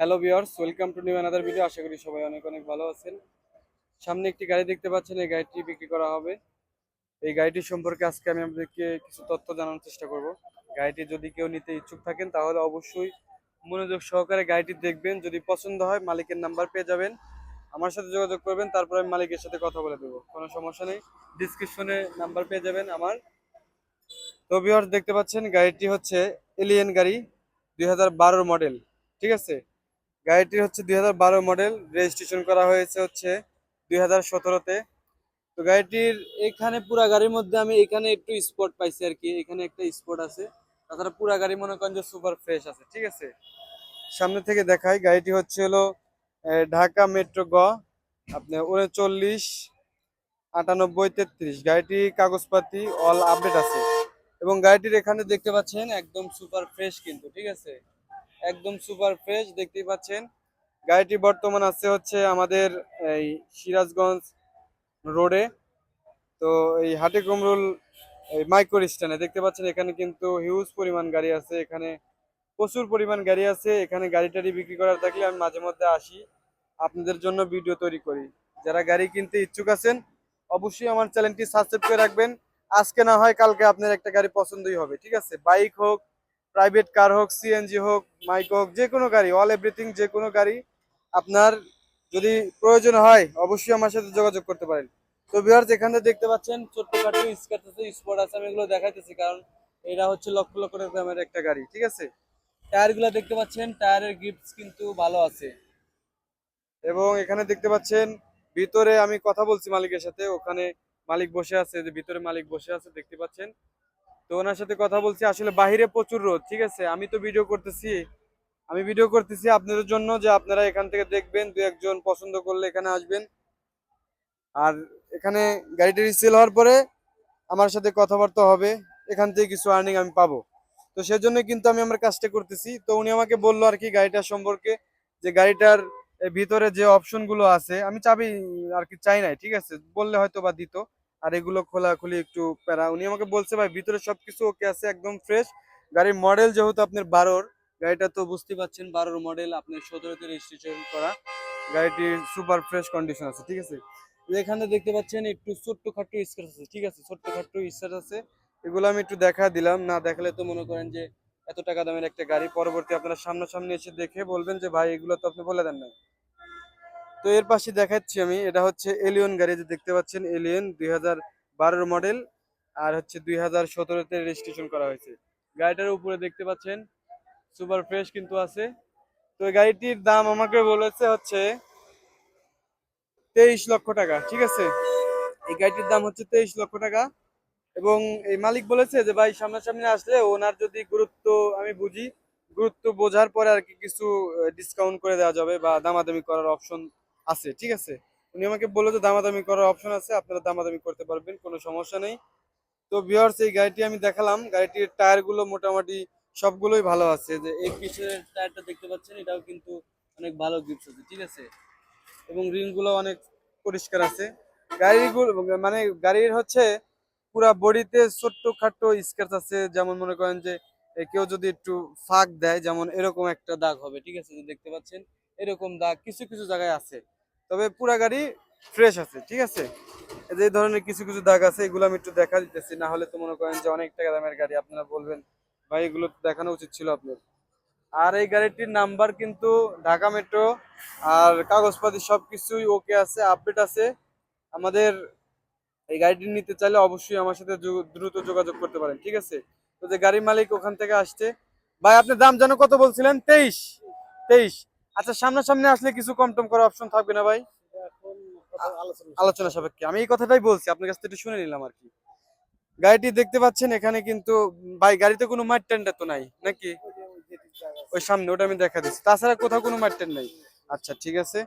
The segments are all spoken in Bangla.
Hello viewers welcome to new another video আশা করি সবাই অনেক অনেক ভালো আছেন। সামনে একটি গাড়ি দেখতে পাচ্ছেন, এই গাড়িটি বিক্রি করা হবে। এই গাড়িটি সম্পর্কে আজকে আমি আপনাদেরকে কিছু তথ্য জানানোর চেষ্টা করব। গাড়িটি যদি কেউ নিতে ইচ্ছুক থাকেন, তাহলে অবশ্যই মনোযোগ সহকারে গাড়িটি দেখবেন। যদি পছন্দ হয়, মালিকের নাম্বার পেয়ে যাবেন। আমার সাথে যোগাযোগ করবেন, তারপর আমি মালিকের সাথে কথা বলে দেবো। কোনো সমস্যা নেই ডিসক্রিপশনে নাম্বার পেয়ে যাবেন আমার। তো ভিউয়ার্স দেখতে পাচ্ছেন, গাড়িটি হচ্ছে এলিয়েন গাড়ি দু হাজার বারো মডেল ঠিক আছে? গাড়িটি হচ্ছে দুই হাজার বারো মডেল রেজিস্ট্রেশন করা হয়েছে হচ্ছে দুই হাজার সতেরোতে। তো গাড়িটির এখানে পুরা গাড়ির মধ্যে আমি এখানে একটু স্পট পাইছি আর কি, এখানে একটা স্পট আছে। তাছাড়া পুরা গাড়ি মনে করেন যে সুপার ফ্রেশ আছে, ঠিক আছে? সামনে থেকে দেখাই, গাড়িটি হচ্ছে হলো ঢাকা মেট্রো গ, আপনার উনচল্লিশ, আটানব্বই, তেত্রিশ। গাড়িটি কাগজপাতি অল আপডেট আছে। এবং গাড়িটির এখানে দেখতে পাচ্ছেন একদম সুপার ফ্রেশ কিন্তু, ঠিক আছে? একদম সুপার ফ্রেশ, দেখতেই পাচ্ছেন। গাড়িটি বর্তমান আছে হচ্ছে আমাদের এই সিরাজগঞ্জ রোডে। তো এই হাটে কুমরুল এই মাইক্রো স্ট্যান্ডে, দেখতে পাচ্ছেন এখানে কিন্তু হিউজ পরিমাণ গাড়ি আছে, এখানে প্রচুর পরিমাণ গাড়ি আছে, এখানে গাড়ি টাড়ি বিক্রি করার থাকলে আমি মাঝে মধ্যে আসি, আপনাদের জন্য ভিডিও তৈরি করি। যারা গাড়ি কিনতে ইচ্ছুক আছেন, অবশ্যই আমার চ্যানেলটি সাবস্ক্রাইব করে রাখবেন। আজকে না হয় কালকে আপনার একটা গাড়ি পছন্দই হবে, ঠিক আছে? বাইক হোক প্রাইভেট কার হোক, সিএনজি হোক, মাইক হোক, যে কোনো গাড়ি, অল এভরিথিং যে কোনো গাড়ি আপনার যদি প্রয়োজন হয়, অবশ্যই আমার সাথে যোগাযোগ করতে পারেন। তো ভিউয়ার্স এখানে দেখতে পাচ্ছেন ছোট্টখাটো স্কার্ট আছে স্পট আছে, আমি এগুলো দেখাইতেছি, কারণ এটা হচ্ছে লক্ষ লক্ষ টাকা দামের একটা গাড়ি, ঠিক আছে? টায়ারগুলো দেখতে পাচ্ছেন, টায়ারের গিফটস কিন্তু ভালো আছে। এবং এখানে দেখতে পাচ্ছেন, ভিতরে আমি কথা বলছি মালিকের সাথে, ওখানে মালিক বসে আছে যে ভিতরে মালিক বসে আছে, দেখতে পাচ্ছেন। তো ওনার সাথে কথা বলছি, আসলে বাইরে প্রচুর রোদ, ঠিক আছে? আমি তো ভিডিও করতেছি। আমি ভিডিও করতেছি আপনাদের জন্য যে আপনারা এখান থেকে দেখবেন, দু একজন পছন্দ করলে এখানে আসবেন। আর এখানে গাড়িটা সেল হওয়ার পরে আমার সাথে কথাবার্তা হবে, এখান থেকে কিছু আর্নিং আমি পাবো। তো সেজন্য কিন্তু আমি আমার কাজটা করতেছি। তো উনি আমাকে বলল আর কি গাড়িটার সম্পর্কে, যে গাড়িটার ভিতরে যে অপশনগুলো আছে, আমি চাবি আর কি চাই নাই, ঠিক আছে? বললে হয়তো বা দিত। আর এগুলো খোলাখুলি একটু প্যারা। উনি আমাকে বলছে, ভাই, ভিতরে সবকিছু ওকে আছে, একদম ফ্রেশ গাড়ির মডেল যেহেতু আপনার বারোর, গাড়িটা তো বুঝতে পারছেন বারোর মডেল আপনার সতেরোতে রেজিস্ট্রেশন করা। গাড়িটি সুপার ফ্রেশ কন্ডিশন আছে, ঠিক আছে? এখানে দেখতে পাচ্ছেন একটু ছোট্ট খাট্ট স্ক্র্যাচ আছে, ঠিক আছে? ছোট্ট খাট্ট স্ক্র্যাচ আছে। এগুলো আমি একটু দেখা দিলাম। না দেখালে তো মনে করেন যে এত টাকা দামের একটা গাড়ি। পরবর্তী আপনারা সামনাসামনি এসে দেখে বলবেন যে, ভাই, এগুলো তো আপনি বলে দেন না তো এর পাশে দেখাচ্ছি আমি, এটা হচ্ছে এলিয়ন গাড়ি যে দেখতে পাচ্ছেন এলিয়ন দুই হাজার মডেল আর হচ্ছে দুই হাজার সতেরোতে রেজিস্ট্রেশন করা হয়েছে। গাড়িটার উপরে দেখতে পাচ্ছেন সুপার ফ্রেশ কিন্তু আছে। তো গাড়িটির দাম আমাকে বলেছে হচ্ছে তেইশ লক্ষ টাকা, ঠিক আছে? এই গাড়িটির দাম হচ্ছে তেইশ লক্ষ টাকা এবং এই মালিক বলেছে যে, ভাই, সামনাসামনি আসলে ওনার যদি গুরুত্ব, আমি বুঝি, গুরুত্ব বোঝার পরে আর কি কিছু ডিসকাউন্ট করে দেওয়া যাবে বা দামাদামি করার অপশন আছে, ঠিক আছে? উনি আমাকে বলল যে দামাদামি করার অপশন আছে, আপনারা দামাদামি করতে পারবেন, কোনো সমস্যা নেই। তো ভিউয়ার্স এই গাড়িটি আমি দেখালাম, গাড়িটির টায়ারগুলো মোটামুটি সবগুলোই ভালো আছে, যে এই পিছনের টায়ারটা দেখতে পাচ্ছেন, এটাও কিন্তু অনেক ভালো গিফট আছে, ঠিক আছে? এবং রিংগুলো অনেক পরিষ্কার আছে। গাড়িগুলো মানে গাড়ির হচ্ছে পুরা বডিতে ছোট্ট খাট্ট স্ক্র্যাচ আছে, যেমন মনে করেন যে কেউ যদি একটু ফাঁক দেয়, যেমন এরকম একটা দাগ হবে, ঠিক আছে দেখতে পাচ্ছেন? এরকম দাগ কিছু কিছু জায়গায় আছে। তবে পুরা গাড়ি ফ্রেশ আছে, ঠিক আছে? যে ধরনের কিছু কিছু দাগ আছে, এগুলো আমি একটু দেখা দিতেছি, না হলে তো মনে করেন যে অনেক টাকা দামের গাড়ি, আপনারা বলবেন, ভাই, এগুলো দেখানো উচিত ছিল আপনার। আর এই গাড়িটির নাম্বার কিন্তু ঢাকা মেট্রো আর কাগজপাতি সবকিছুই ওকে আছে আপডেট আছে। আমাদের এই গাড়িটি নিতে চাইলে অবশ্যই আমার সাথে দ্রুত যোগাযোগ করতে পারেন, ঠিক আছে? তো যে গাড়ির মালিক ওখান থেকে আসছে। ভাই আপনি দাম যেন কত বলছিলেন? তেইশ। তেইশ। আচ্ছা সামনাসামনি আসলে কিছু কম টম করার অপশন থাকবে না ভাই? আলোচনা সাপেক্ষে। আমি এই কথাটাই বলছি, আপনার কাছ থেকে শুনে নিলাম আর কি। গাড়িটি দেখতে পাচ্ছেন, এখানে কিন্তু, ভাই, গাড়িতে কোনো মাঠ টেন্ডার তো নাই, নাকি? ওই সামনে, ওটা আমি দেখা দিচ্ছি। তাছাড়া কোথাও কোনো মাঠ টেন্ডার নাই। আচ্ছা ঠিক আছে।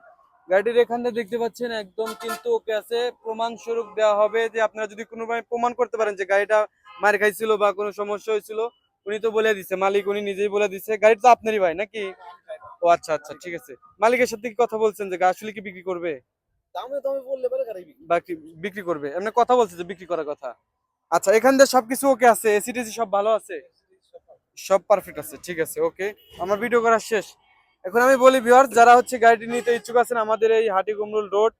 গাড়িটির এখানে দেখতে পাচ্ছেন, একদম কিন্তু ওকে আছে প্রমাণ স্বরূপ দেওয়া হবে যে আপনারা যদি কোনো প্রমাণ করতে পারেন যে গাড়িটা মার খাইছিল বা কোনো সমস্যা হয়েছিল উনি তো বলে দিছে মালিক উনি নিজেই বলে দিছে গাড়ি তো আপনারই ভাই নাকি? ও আচ্ছা আচ্ছা ঠিক আছে। মালিকের সাথে কি কথা বলছেন যে আসলে কি বিক্রি করবে? বিক্রি করবে। এমনি কথা বলছে যে বিক্রি করার কথা। আচ্ছা এখান দিয়ে সবকিছু ওকে আছে? এসি টেসি সব ভালো আছে? সব পারফেক্ট আছে ঠিক আছে ওকে আমার ভিডিও করা শেষ। এখন আমি বলি ভিউয়ার্স যারা হচ্ছে গাড়িটি নিতে ইচ্ছুক আছেন আমাদের এই হাটি কুমরুল রোড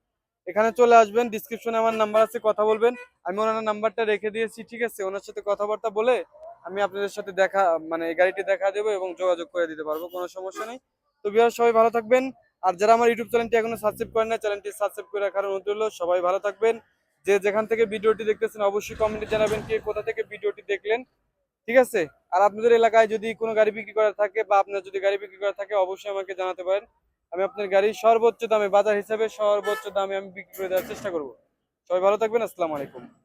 এখানে চলে আসবেন। ডিসক্রিপশনে আমার নাম্বার আছে কথা বলবেন। আমি ওনার নাম্বারটা রেখে দিয়েছি ঠিক আছে। ওনার সাথে কথাবার্তা বলে আমি আপনাদের সাথে দেখা মানে গাড়িটি দেখা দেবো এবং যোগাযোগ করে দিতে পারব, কোনো সমস্যা নেই। তো ভিউয়ার্স সবাই ভালো থাকবেন। আর যারা আমার ইউটিউব চ্যানেলটি এখনও সাবস্ক্রাইব করেন না চ্যানেলটি সাবস্ক্রাইব করে রাখার অনুরোধ রইল। সবাই ভালো থাকবেন। যে যেখান থেকে ভিডিওটি দেখতেছেন, অবশ্যই কমেন্টে জানাবেন কে কোথা থেকে ভিডিওটি দেখলেন। ঠিক আছে? আর আপনাদের এলাকায় যদি কোনো গাড়ি বিক্রি করা থাকে বা আপনার যদি গাড়ি বিক্রি করা থাকে, অবশ্যই আমাকে জানাতে পারেন। আমি আপনার গাড়ি সর্বোচ্চ দামে, বাজার হিসাবে সর্বোচ্চ দামে আমি বিক্রি করে দেওয়ার চেষ্টা করব। সবাই ভালো থাকবেন। আসসালামু আলাইকুম।